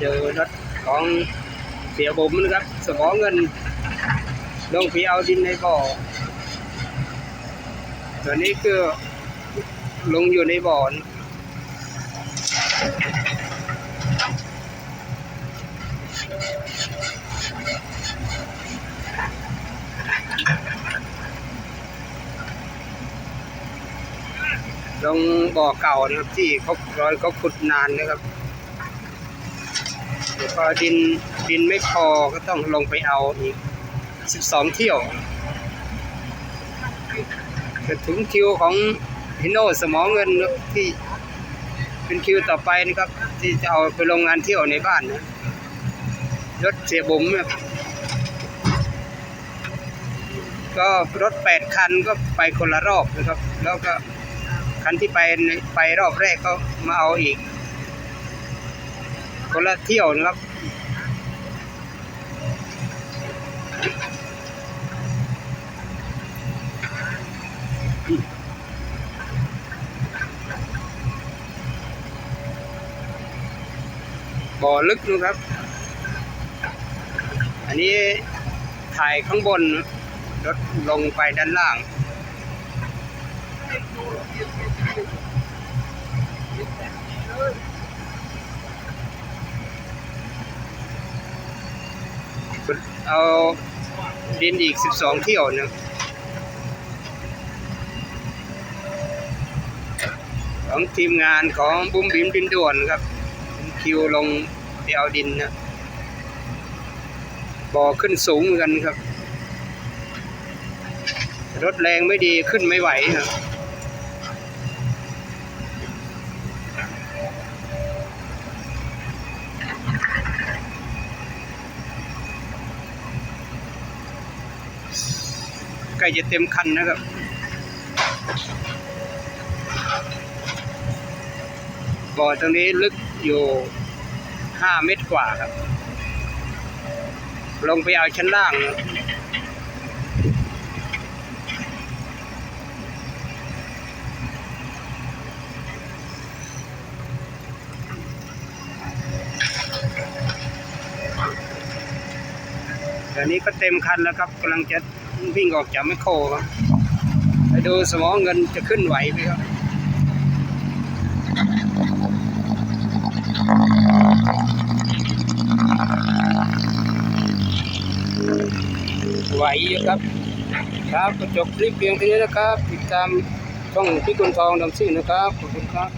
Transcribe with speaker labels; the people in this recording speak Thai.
Speaker 1: เจอรถของเสียบุ๋มนะครับสมอเงินลงไปเอาดินในบ่อตัวนี้คือลงอยู่ในบ่อนลงบ่อเก่านะครับที่เขารอยเขาขุดนานนะครับ ดี๋ยวพอดินดินไม่พอก็ต้องลงไปเอาอีก 12 เที่ยวจะถึงคิวของฮิโนสมองเงินที่เป็นคิวต่อไปนะครับ ที่จะเอาไปลงงานเที่ยวในบ้านนะรถเสียบุ๋มก็รถ8คันก็ไปคนละรอบนะครับ แล้วก็คันที่ไปในไปรอบแรกก็มาเอาอีก คนละเที่ยวนะครับบ่อลึกนะครับ อันนี้ถ่ายข้างบนรถลงไปด้านล่าง เอาดินอีก 12 เที่ยวนะของทีมงานของบุ้มบิมดินด่วนครับ คิวลงไปเอาดินนะบ่อขึ้นสูงเหมือนกันครับ รถแรงไม่ดีขึ้นไม่ไหวครับ กล้จะเต็มคันนะครับบ่อตรงนี้ลึกอยู่ห้าเมตรกว่าครับ ลงไปเอาชั้นล่างนะเดี๋ยวนี้ก็เต็มคันแล้วครับกำลังจะ วิ่งออกจากแมคโครครับไปดูสมองเงินจะขึ้นไหวไหมครับไหวอยู่ครับ ครับจบคลิปเพียงเท่านี้นะครับ ติดตามช่องพี่กุลทองดำซิ่งนะครับ ขอบคุณครับ